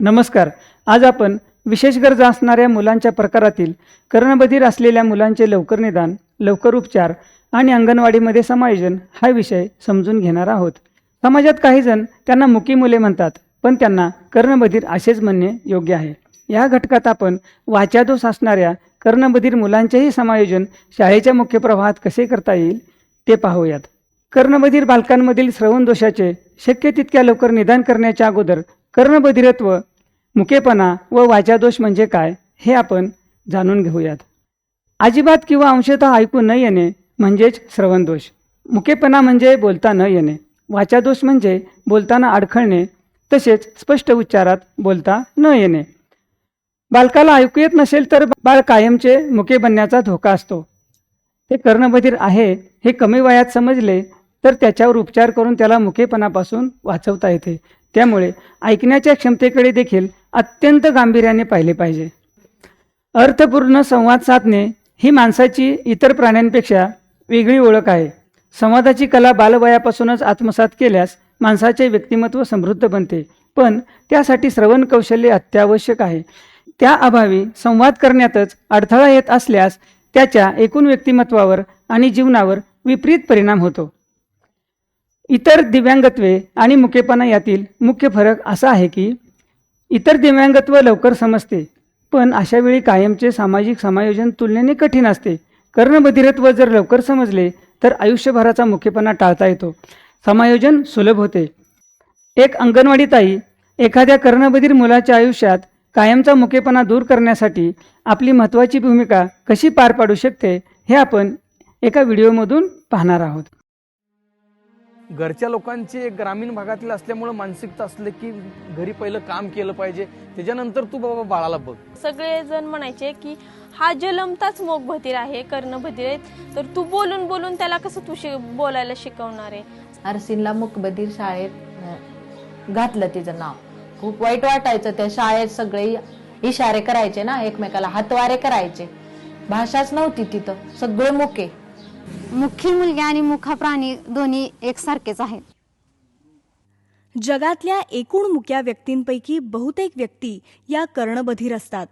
नमस्कार. आज आपण विशेष गरजा असणाऱ्या मुलांच्या प्रकारातील कर्णबधीर असलेल्या मुलांचे लवकर निदान लवकर उपचार आणि अंगणवाडीमध्ये समायोजन हा विषय समजून घेणार आहोत. समाजात काही जण त्यांना मुकी मुले म्हणतात पण त्यांना कर्णबधीर असेच म्हणणे योग्य आहे. या घटकात आपण वाचादोष असणाऱ्या कर्णबधीर मुलांचेही समायोजन शाळेच्या मुख्य प्रवाहात कसे करता येईल ते पाहूयात. कर्णबधीर बालकांमधील श्रवण दोषाचे शक्य तितक्या लवकर निदान करण्याच्या अगोदर कर्णबधिरत्व मुकेपणा व वाचादोष म्हणजे काय हे आपण जाणून घेऊयात. अजिबात किंवा अंशतः ऐकू न येणे म्हणजेच श्रवणदोष. मुकेपणा म्हणजे बोलता न येणे. वाचादोष म्हणजे बोलताना अडखळणे तसेच स्पष्ट उच्चारात बोलता न येणे. बालकाला ऐकू येत नसेल तर बाळ कायमचे मुके बनण्याचा धोका असतो. ते कर्णबधीर आहे हे कमी वयात समजले तर त्याच्यावर उपचार करून त्याला मुकेपणापासून वाचवता येते. त्यामुळे ऐकण्याच्या क्षमतेकडे देखील अत्यंत गांभीर्याने पाहिले पाहिजे. अर्थपूर्ण संवाद साधणे ही माणसाची इतर प्राण्यांपेक्षा वेगळी ओळख आहे. संवादाची कला बालवयापासूनच आत्मसात केल्यास माणसाचे व्यक्तिमत्व समृद्ध बनते. पण त्यासाठी श्रवण कौशल्य अत्यावश्यक आहे. त्या अभावी संवाद करण्यातच अडथळा येत असल्यास त्याच्या एकूण व्यक्तिमत्वावर आणि जीवनावर विपरीत परिणाम होतो. इतर दिव्यांगत्वे आणि मुकेपणा यातील मुख्य फरक असा आहे की इतर दिव्यांगत्व लवकर समजते पण अशा वेळी कायमचे सामाजिक समायोजन तुलनेने कठीण असते. कर्णबधिरत्व जर लवकर समजले तर आयुष्यभराचा मुख्यपणा टाळता येतो. समायोजन सुलभ होते. एक अंगणवाडी ताई एखाद्या कर्णबधीर मुलाच्या आयुष्यात कायमचा मुकेपणा दूर करण्यासाठी आपली महत्त्वाची भूमिका कशी पार पाडू शकते हे आपण एका व्हिडिओमधून पाहणार आहोत. घरच्या लोकांची एक ग्रामीण भागातील असल्यामुळे मानसिकता असले की घरी पहिलं काम केलं पाहिजे. त्याच्यानंतर तू बाबा बाळाला बघ. सगळे जण म्हणायचे की हा जलमताच मोग भतीर आहे कर्णबधीर आहे तर तू बोलून बोलून त्याला कसं तू शि- बोलायला शिकवणार आहे? अरसिनला मुकबधीर शाळेत घातलं तिचं नाव. खूप वाईट वाटायचं त्या शाळेत सगळे इशारे करायचे ना एकमेकाला हातवारे करायचे. भाषाच नव्हती तिथं सगळे मुके. मुखी मुलगी आणि मुखा प्राणी दोन्ही एकसारखेच आहेत. जगातल्या एकूण मुक्या व्यक्तींपैकी बहुतेक व्यक्ती या कर्णबधीर असतात.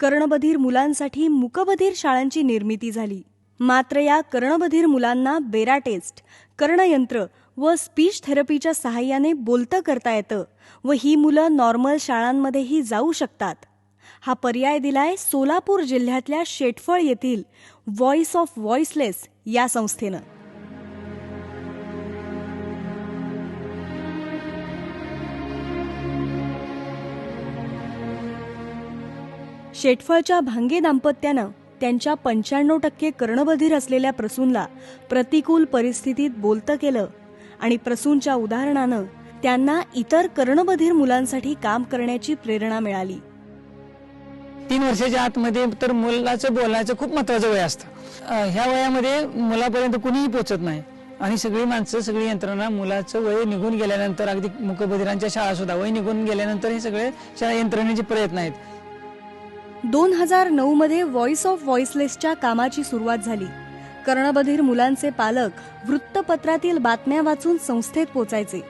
कर्णबधीर मुलांसाठी मुकबधीर शाळांची निर्मिती झाली. मात्र या कर्णबधीर मुलांना बेरा टेस्ट कर्णयंत्र व स्पीच थेरपीच्या सहाय्याने बोलतं करता येतं व ही मुलं नॉर्मल शाळांमध्येही जाऊ शकतात. हा पर्याय दिलाय सोलापूर जिल्ह्यातल्या शेटफळ येथील व्हॉइस ऑफ व्हॉइसलेस या संस्थेनं. शेटफळच्या भांगे दाम्पत्यानं त्यांच्या पंच्याण्णव टक्के कर्णबधीर असलेल्या प्रसूनला प्रतिकूल परिस्थितीत बोलतं केलं आणि प्रसूनच्या उदाहरणानं त्यांना इतर कर्णबधीर मुलांसाठी काम करण्याची प्रेरणा मिळाली. तीन वर्षाच्या आतमध्ये तर मुलाचं बोलायचं खूप महत्वाचं वय असतं. ह्या वयामध्ये मुलापर्यंत कुणीही पोचत नाही. आणि सगळी माणसं सगळी यंत्रणा मुलाचं वय निघून गेल्यानंतर अगदी मुकबधिरांच्या शाळा सुद्धा वय निघून गेल्यानंतर हे सगळे शाळा यंत्रणेचे प्रयत्न आहेत. दोन हजार नऊ मध्ये व्हॉइस ऑफ व्हॉइसलेसच्या कामाची सुरुवात झाली. कर्णबधीर मुलांचे पालक वृत्तपत्रातील बातम्या वाचून संस्थेत पोचायचे.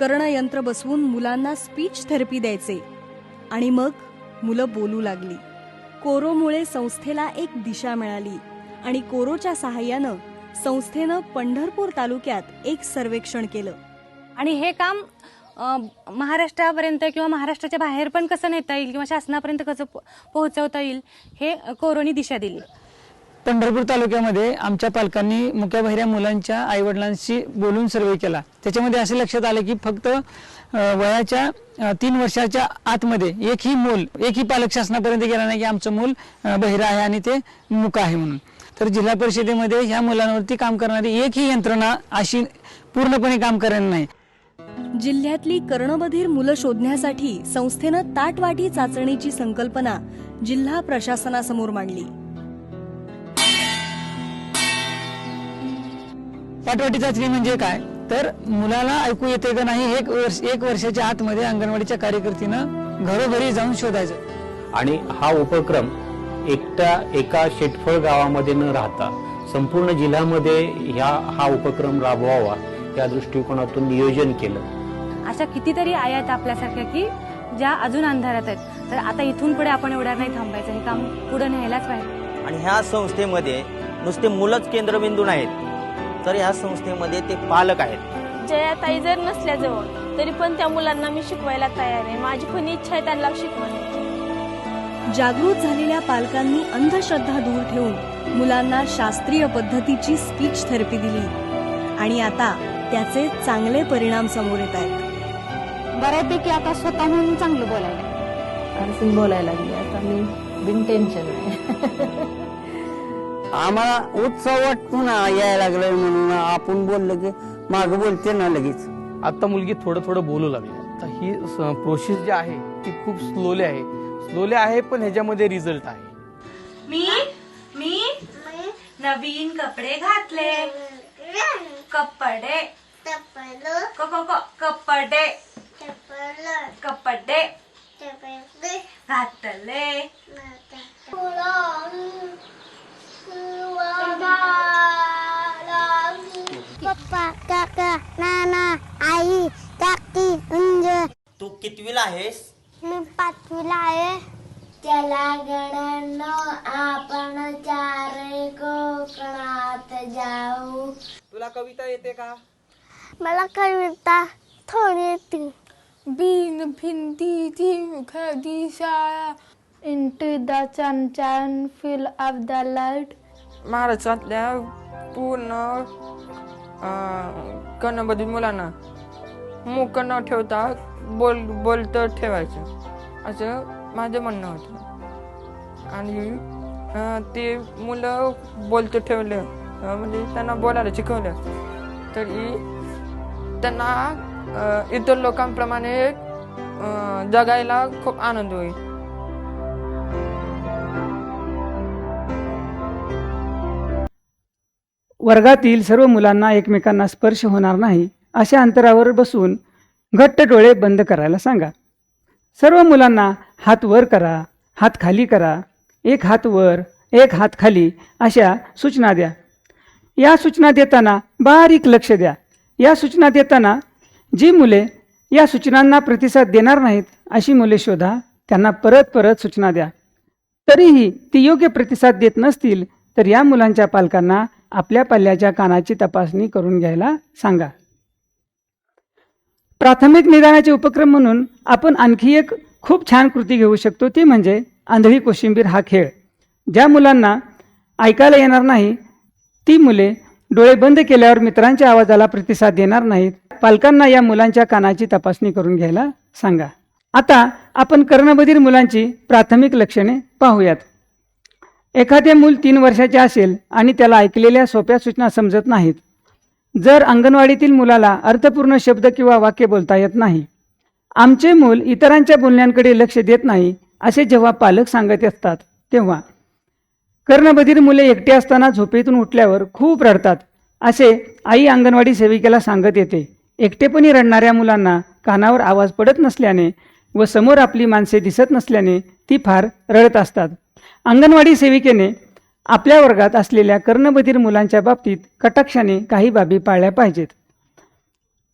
कर्णयंत्र बसवून मुलांना स्पीच थेरपी द्यायचे. आणि मग मुलं बोलू लागली. कोरोमुळे संस्थेला एक दिशा मिळाली आणि कोरोच्या सहाय्यानं संस्थेनं पंढरपूर तालुक्यात एक सर्वेक्षण केलं. आणि हे काम महाराष्ट्रापर्यंत किंवा महाराष्ट्राच्या बाहेर पण कसं नेता येईल किंवा शासनापर्यंत कसं पो- पोहोचवता येईल हे कोरोनी दिशा दिली. पंढरपूर तालुक्यामध्ये आमच्या पालकांनी मुक्या बहिऱ्या मुलांच्या आईवडिलांशी बोलून सर्वे केला. त्याच्यामध्ये असे लक्षात आले की फक्त वयाच्या तीन वर्षाच्या आतमध्ये एकही मूल एकही पालक शासनापर्यंत गेला नाही की आमचं मूल बहिरा आहे आणि ते मुक आहे म्हणून. तर जिल्हा परिषदेमध्ये ह्या मुलांवरती काम करणारी एकही यंत्रणा अशी पूर्णपणे काम करेल नाही. जिल्ह्यातली कर्णबधीर मुलं शोधण्यासाठी संस्थेनं ताटवाटी चाचणीची संकल्पना जिल्हा प्रशासनासमोर मांडली. पाठवाटी चाचणी म्हणजे काय? तर मुलाला ऐकू येते का नाही एक वर्ष एक वर्षाच्या आतमध्ये अंगणवाडीच्या कार्यकर्तीनं घरोघरी जाऊन शोधायचं. आणि हा उपक्रम एकट्या एका शेटफळ गावामध्ये न राहता संपूर्ण जिल्ह्यामध्ये ह्या हा उपक्रम राबवावा या दृष्टिकोनातून नियोजन केलं. अशा कितीतरी आया आहेत आपल्यासारख्या की ज्या अजून अंधारात आहेत. तर आता इथून पुढे आपण एवढ्या नाही थांबायचं. हे काम पुढे न्यायलाच पाहिजे. आणि ह्या संस्थेमध्ये नुसते मुलंच केंद्रबिंदू नाहीत. तर ह्या संस्थेमध्ये ते पालक आहेत. जयाताई जर नसल्याजवळ तरी पण त्या मुलांना मी शिकवायला तयार आहे. माझी पण इच्छा आहे त्यांना शिकवण्याची. जागृत झालेल्या पालकांनी अंधश्रद्धा दूर ठेवून मुलांना शास्त्रीय पद्धतीची स्पीच थेरपी दिली. आणि आता त्याचे चांगले परिणाम समोर येत आहेत. बऱ्यापैकी आता स्वतःहून चांगलं बोलायला बोलायला लागली. आता मी बिन टेन्शन आहे. आम्हाला उत्सव वाटतो ना यायला लागलाय म्हणून आपण बोललं की माग बोलते ना लगेच. आता मुलगी थोडं थोडं बोलू लागली. तर ही प्रोसेस जी आहे ती खूप स्लोली आहे. स्लोली आहे पण ह्याच्यामध्ये रिझल्ट आहे. मी? मी? नवीन कपडे घातले. कपडे. क- क- क- कपडे. कपडे. घातले. पप्पा काका नाना आई काकी अंज तू कितवीला आहेस? मी पाचवीला आहे. त्याला गणांनो आपण चार कोकणात जाऊ. तुला कविता येते का? मला कविता थोडी येते. बिन भिंतीची मुखदी शाळा into the sunshine feel of the light महाराष्ट्रातल्या पूर्ण कणबधी मुलांना. मूक न ठेवता बोल बोलतं ठेवायचं. असं माझं म्हणणं होतं. आणि अं, ते मुलं बोलतं ठेवलं. अं, म्हणजे त्यांना बोलायला शिकवलं. तरी त्यांना अं, इतर लोकांप्रमाणे अं, जगायला खूप आनंद होईल. वर्गातील सर्व मुलांना एकमेकांना स्पर्श होणार नाही अशा अंतरावर बसून घट्ट डोळे बंद करायला सांगा. सर्व मुलांना हात वर करा हात खाली करा एक हात वर एक हात खाली अशा सूचना द्या. या सूचना देताना बारीक लक्ष द्या. या सूचना देताना जी मुले या सूचनांना प्रतिसाद देणार नाहीत अशी मुले शोधा. त्यांना परत परत सूचना द्या. तरीही ती योग्य प्रतिसाद देत नसतील तर या मुलांच्या पालकांना आपल्या पल्ल्याच्या कानाची तपासणी करून घ्यायला सांगा. प्राथमिक निदानाचे उपक्रम म्हणून आपण आणखी एक खूप छान कृती घेऊ शकतो ती म्हणजे आंधळी कोशिंबीर हा खेळ. ज्या मुलांना ऐकायला येणार नाही ती मुले डोळे बंद केल्यावर मित्रांच्या आवाजाला प्रतिसाद देणार नाहीत. पालकांना या मुलांच्या कानाची तपासणी करून घ्यायला सांगा. आता आपण कर्णबधीर मुलांची प्राथमिक लक्षणे पाहूयात. एखादे मूल तीन वर्षाचे असेल आणि त्याला ऐकलेल्या सोप्या सूचना समजत नाहीत. जर अंगणवाडीतील मुलाला अर्थपूर्ण शब्द किंवा वाक्य बोलता येत नाही. आमचे मूल इतरांच्या बोलण्यांकडे लक्ष देत नाही असे जेव्हा पालक सांगत असतात तेव्हा. कर्णबधीर मुले एकटे असताना झोपेतून उठल्यावर खूप रडतात असे आई अंगणवाडी सेविकेला सांगत येते. एकटेपणी रडणाऱ्या मुलांना कानावर आवाज पडत नसल्याने व समोर आपली माणसे दिसत नसल्याने ती फार रडत असतात. अंगणवाडी सेविकेने आपल्या वर्गात असलेल्या कर्णबधीर मुलांच्या बाबतीत कटाक्षाने काही बाबी पाळल्या पाहिजेत.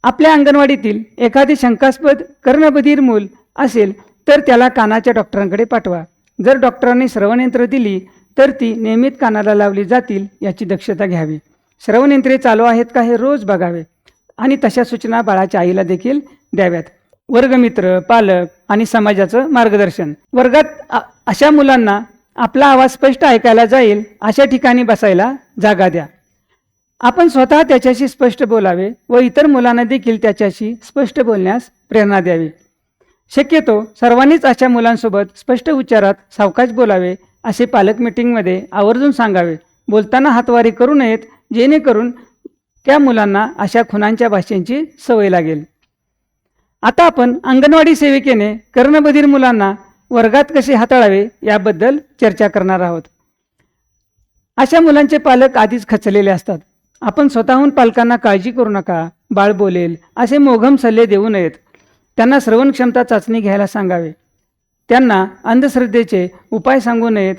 आपल्या अंगणवाडीतील एखादे शंकास्पद कर्णबधीर मूल असेल तर त्याला कानाच्या डॉक्टरांकडे पाठवा. जर डॉक्टरांनी श्रवणयंत्र दिली तर ती नियमित कानाला लावली जातील याची दक्षता घ्यावी. श्रवणयंत्रे चालू आहेत का हे रोज बघावे आणि तशा सूचना बाळाच्या आईला देखील द्याव्यात. वर्गमित्र पालक आणि समाजाचं मार्गदर्शन. वर्गात अशा मुलांना आपला आवाज स्पष्ट ऐकायला जाईल अशा ठिकाणी बसायला जागा द्या. आपण स्वतः त्याच्याशी स्पष्ट बोलावे व इतर मुलांना देखील त्याच्याशी स्पष्ट बोलण्यास प्रेरणा द्यावी. शक्यतो सर्वांनीच अशा मुलांसोबत स्पष्ट उच्चारात सावकाश बोलावे असे पालक मिटिंगमध्ये आवर्जून सांगावे. बोलताना हातवारी करू नयेत जेणेकरून त्या मुलांना अशा खुनांच्या भाषेंची सवय लागेल. आता आपण अंगणवाडी सेविकेने कर्णबधीर मुलांना वर्गात कसे हाताळावे याबद्दल चर्चा करणार आहोत. अशा मुलांचे पालक आधीच खचलेले असतात. आपण स्वतःहून पालकांना काळजी करू नका बाळ बोलेल असे मोघम सल्ले देऊ नयेत. त्यांना श्रवण क्षमता चाचणी घ्यायला सांगावे. त्यांना अंधश्रद्धेचे उपाय सांगू नयेत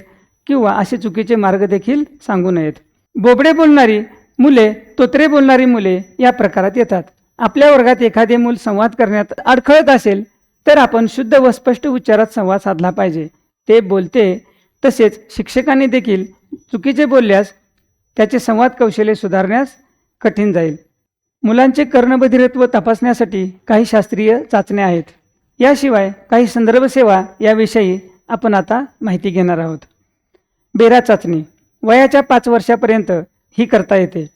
किंवा असे चुकीचे मार्ग देखील सांगू नयेत. बोबडे बोलणारी मुले तोत्रे बोलणारी मुले या प्रकारात येतात. आपल्या वर्गात एखादे मूल संवाद करण्यात अडखळत असेल तर आपण शुद्ध व स्पष्ट उच्चारात संवाद साधला पाहिजे. ते बोलते तसेच शिक्षकांनी देखील चुकीचे बोलल्यास त्याचे संवाद कौशल्य सुधारण्यास कठीण जाईल. मुलांचे कर्णबधिरत्व तपासण्यासाठी काही शास्त्रीय चाचण्या आहेत. याशिवाय काही संदर्भ सेवा याविषयी आपण आता माहिती घेणार आहोत. बेरा चाचणी. वयाच्या पाच वर्षापर्यंत ही करता येते.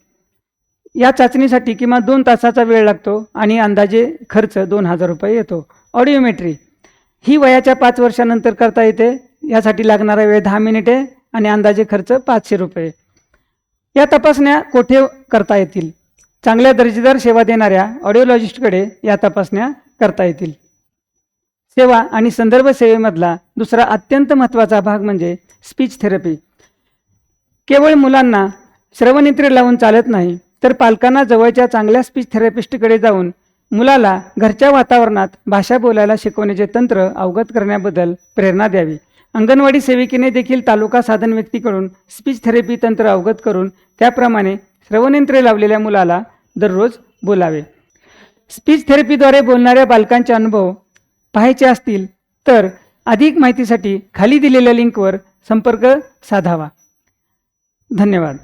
या चाचणीसाठी किमान दोन तासाचा वेळ लागतो आणि अंदाजे खर्च दोन हजार रुपये येतो. ऑडिओमेट्री. ही वयाच्या पाच वर्षानंतर करता येते. यासाठी लागणारा वेळ दहा मिनिटे आणि अंदाजे खर्च पाचशे रुपये. या तपासण्या कोठे करता येतील? चांगल्या दर्जेदार सेवा देणाऱ्या ऑडिओलॉजिस्टकडे या तपासण्या करता येतील. सेवा आणि संदर्भ सेवेमधला दुसरा अत्यंत महत्त्वाचा भाग म्हणजे स्पीच थेरपी. केवळ मुलांना श्रवणेंद्रिय लावून चालत नाही तर पालकांना जवळच्या चांगल्या स्पीच थेरपिस्टकडे जाऊन मुलाला घरच्या वातावरणात भाषा बोलायला शिकवण्याचे तंत्र अवगत करण्याबद्दल प्रेरणा द्यावी. अंगणवाडी सेविकेने देखील तालुका साधन व्यक्तीकडून स्पीच थेरपी तंत्र अवगत करून त्याप्रमाणे श्रवणयंत्रे लावलेल्या मुलाला दररोज बोलावे. स्पीच थेरपीद्वारे बोलणाऱ्या बालकांचे अनुभव पाहायचे असतील तर अधिक माहितीसाठी खाली दिलेल्या लिंकवर संपर्क साधावा. धन्यवाद.